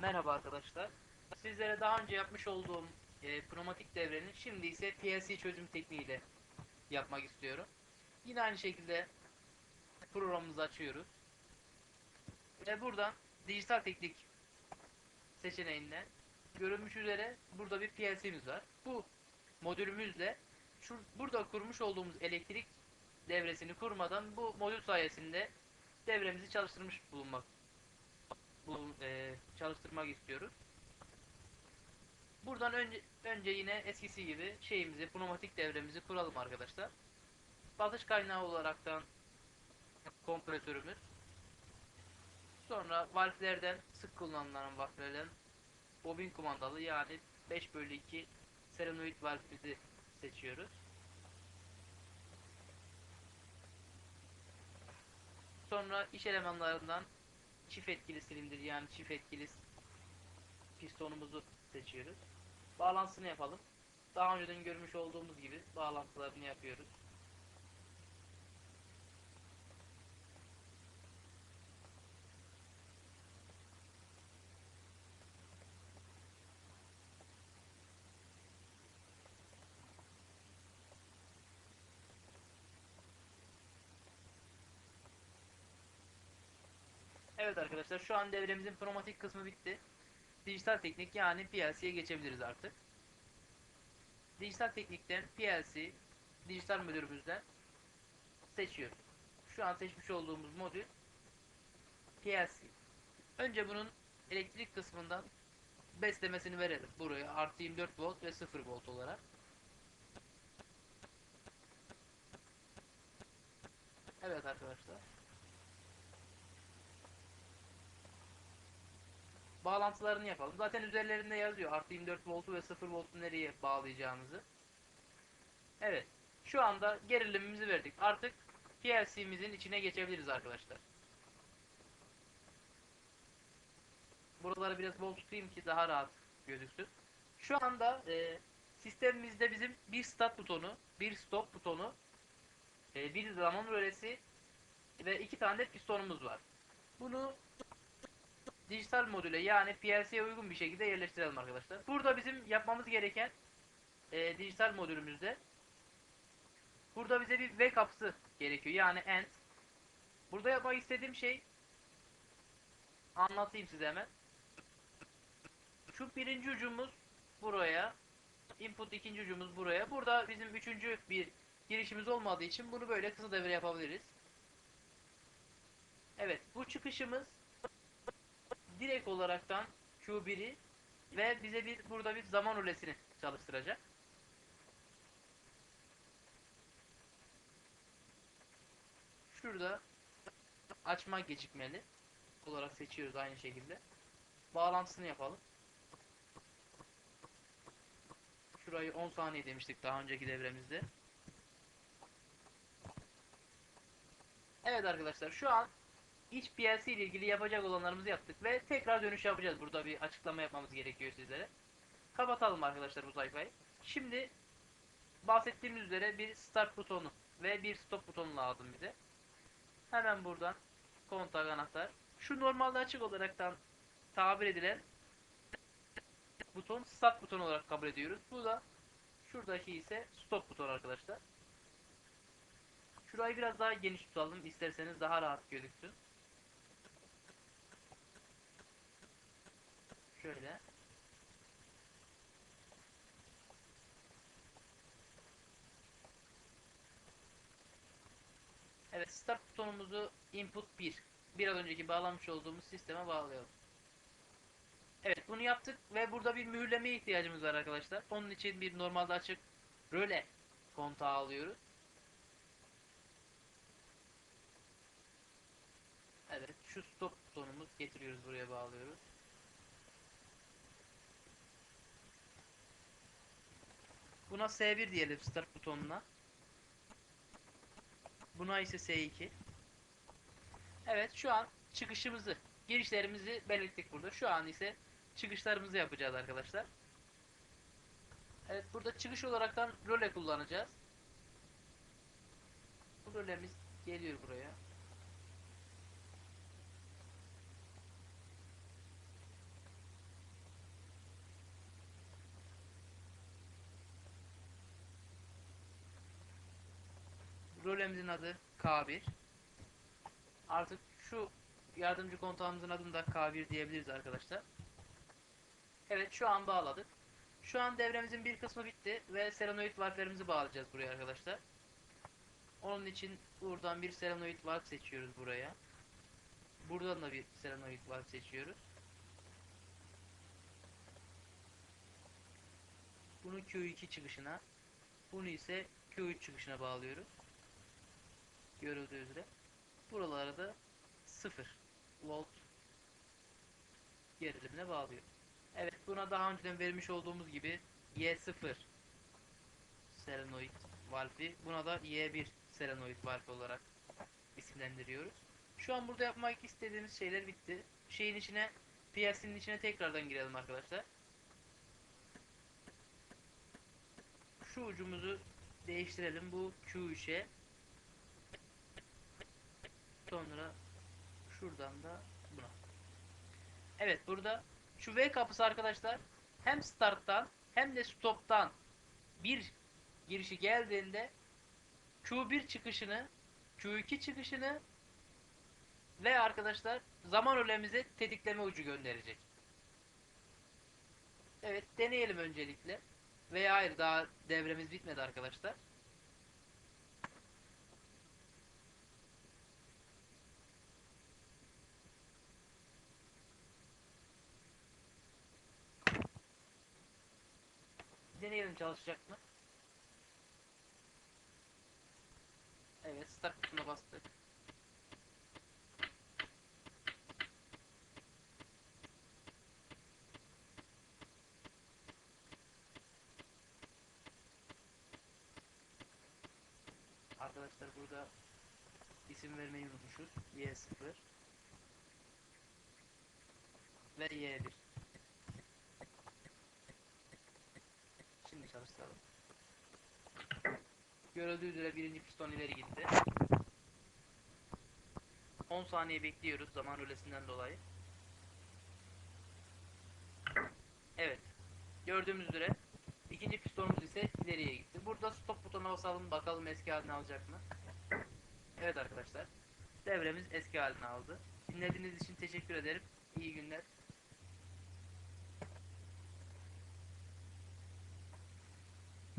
Merhaba arkadaşlar. Sizlere daha önce yapmış olduğum e, pneumatik devrenin şimdi ise PLC çözüm tekniğiyle yapmak istiyorum. Yine aynı şekilde programımızı açıyoruz. Ve buradan dijital teknik seçeneğinden görülmüş üzere burada bir PLC'miz var. Bu modülümüzle şu, burada kurmuş olduğumuz elektrik devresini kurmadan bu modül sayesinde devremizi çalıştırmış bulunmak bulun, çalıştırmak istiyoruz. Buradan önce, önce yine eskisi gibi şeyimizi, pneumatik devremizi kuralım arkadaşlar. Batış kaynağı olaraktan kompresörümüz. Sonra valflerden sık kullanılan valflerden bobin kumandalı yani 5 bölü 2 solenoid valfimizi seçiyoruz. Sonra iş elemanlarından çift etkili silindir yani çift etkili pistonumuzu seçiyoruz. Bağlantısını yapalım. Daha önceden görmüş olduğumuz gibi bağlantılarını yapıyoruz. Evet arkadaşlar şu an devremizin pneumatik kısmı bitti. Dijital teknik yani PLC'ye geçebiliriz artık. Dijital teknikten PLC dijital müdürümüzden seçiyoruz. Şu an seçmiş olduğumuz modül PLC. Önce bunun elektrik kısmından beslemesini verelim. Buraya artı 24 volt ve 0 volt olarak. Evet arkadaşlar. Bağlantılarını yapalım. Zaten üzerlerinde yazıyor artı 24 voltu ve 0 voltu nereye bağlayacağımızı. Evet. Şu anda gerilimimizi verdik. Artık PLC'mizin içine geçebiliriz arkadaşlar. Buraları biraz bol tutayım ki daha rahat gözüksün. Şu anda e, sistemimizde bizim bir start butonu, bir stop butonu, e, bir zaman rölesi ve iki tane de pistonumuz var. Bunu dijital modüle yani PLC'ye uygun bir şekilde yerleştirelim arkadaşlar. Burada bizim yapmamız gereken e, dijital modülümüzde burada bize bir V kapısı gerekiyor. Yani end. Burada yapmak istediğim şey anlatayım size hemen. Şu birinci ucumuz buraya. Input ikinci ucumuz buraya. Burada bizim üçüncü bir girişimiz olmadığı için bunu böyle kısa devre yapabiliriz. Evet bu çıkışımız direkt olaraktan Q1'i ve bize bir burada bir zaman rulesini çalıştıracak. Şurada açma gecikmeli olarak seçiyoruz aynı şekilde. Bağlantısını yapalım. Şurayı 10 saniye demiştik daha önceki devremizde. Evet arkadaşlar şu an iç PLC ile ilgili yapacak olanlarımızı yaptık ve tekrar dönüş yapacağız. Burada bir açıklama yapmamız gerekiyor sizlere. Kapatalım arkadaşlar bu sayfayı. Şimdi bahsettiğimiz üzere bir start butonu ve bir stop butonu lazım bize. Hemen buradan kontak anahtar. Şu normalde açık olaraktan tabir edilen buton start butonu olarak kabul ediyoruz. Bu da şuradaki ise stop butonu arkadaşlar. Şurayı biraz daha geniş tutalım isterseniz daha rahat gözüksün. Şöyle. Evet start butonumuzu input 1. Biraz önceki bağlamış olduğumuz sisteme bağlayalım. Evet bunu yaptık ve burada bir mühürlemeye ihtiyacımız var arkadaşlar. Onun için bir normalde açık röle kontağı alıyoruz. Evet şu stop butonumuz getiriyoruz buraya bağlıyoruz. Buna S1 diyelim start butonuna. Buna ise S2. Evet şu an çıkışımızı, girişlerimizi belirttik burada. Şu an ise çıkışlarımızı yapacağız arkadaşlar. Evet burada çıkış olaraktan röle kullanacağız. Bu rölemiz geliyor buraya. Rölemizin adı K1. Artık şu yardımcı kontağımızın adını da K1 diyebiliriz arkadaşlar. Evet şu an bağladık. Şu an devremizin bir kısmı bitti ve selenoid valflerimizi bağlayacağız buraya arkadaşlar. Onun için buradan bir selenoid valve seçiyoruz buraya. Buradan da bir selenoid valve seçiyoruz. Bunu Q2 çıkışına, bunu ise Q3 çıkışına bağlıyoruz. Görüldüğü üzere. Buralara da 0 volt gerilimine bağlıyoruz. Evet buna daha önceden vermiş olduğumuz gibi Y0 selenoid valfi buna da Y1 selenoid valfi olarak isimlendiriyoruz. Şu an burada yapmak istediğimiz şeyler bitti. Şeyin içine PLC'nin içine tekrardan girelim arkadaşlar. Şu ucumuzu değiştirelim. Bu Q3'e. Sonra şuradan da buna. Evet burada şu V kapısı arkadaşlar hem starttan hem de stoptan bir girişi geldiğinde Q1 çıkışını Q2 çıkışını ve arkadaşlar zaman ölemize tetikleme ucu gönderecek. Evet deneyelim öncelikle. Veya hayır daha devremiz bitmedi arkadaşlar. Deneyelim çalışacak mı? Evet start butonuna bastık. Arkadaşlar burada isim vermeyi unutmuşuz. Y0 ve Y1 Şimdi çalıştıralım. Görüldüğü üzere birinci piston ileri gitti. 10 saniye bekliyoruz zaman rölesinden dolayı. Evet. Gördüğümüz üzere ikinci pistonumuz ise ileriye gitti. Burada stop butonuna basalım bakalım eski halini alacak mı? Evet arkadaşlar. Devremiz eski halini aldı. Dinlediğiniz için teşekkür ederim. İyi günler.